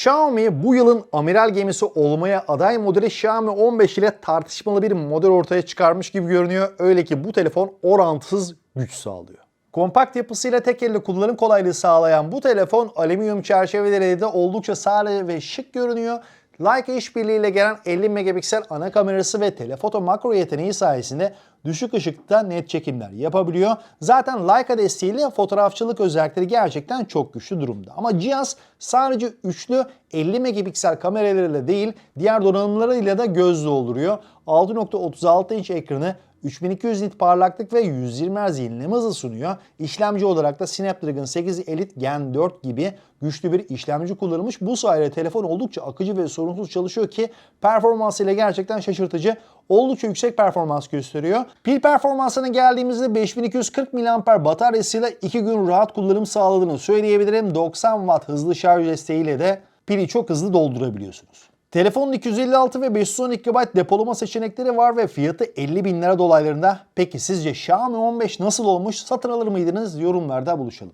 Xiaomi bu yılın amiral gemisi olmaya aday modeli Xiaomi 15 ile tartışmalı bir model ortaya çıkarmış gibi görünüyor. Öyle ki bu telefon orantısız güç sağlıyor. Kompakt yapısıyla tek elle kullanım kolaylığı sağlayan bu telefon alüminyum çerçeveleriyle de oldukça sade ve şık görünüyor. Leica işbirliğiyle gelen 50 megapiksel ana kamerası ve telefoto makro yeteneği sayesinde düşük ışıkta net çekimler yapabiliyor. Zaten Leica desteğiyle fotoğrafçılık özellikleri gerçekten çok güçlü durumda. Ama cihaz sadece üçlü 50 megapiksel kameralarıyla değil diğer donanımlarıyla da göz dolduruyor. 6.36 inç ekranı 3200 nit parlaklık ve 120 Hz yenileme hızı sunuyor. İşlemci olarak da Snapdragon 8 Elite Gen 4 gibi güçlü bir işlemci kullanılmış. Bu sayede telefon oldukça akıcı ve sorunsuz çalışıyor ki performansıyla gerçekten şaşırtıcı. Oldukça yüksek performans gösteriyor. Pil performansına geldiğimizde 5240 mAh bataryasıyla 2 gün rahat kullanım sağladığını söyleyebilirim. 90 Watt hızlı şarj desteğiyle de pili çok hızlı doldurabiliyorsunuz. Telefonun 256 ve 512 GB depolama seçenekleri var ve fiyatı 50 bin lira dolaylarında. Peki sizce Xiaomi 15 nasıl olmuş? Satın alır mıydınız? Yorumlarda buluşalım.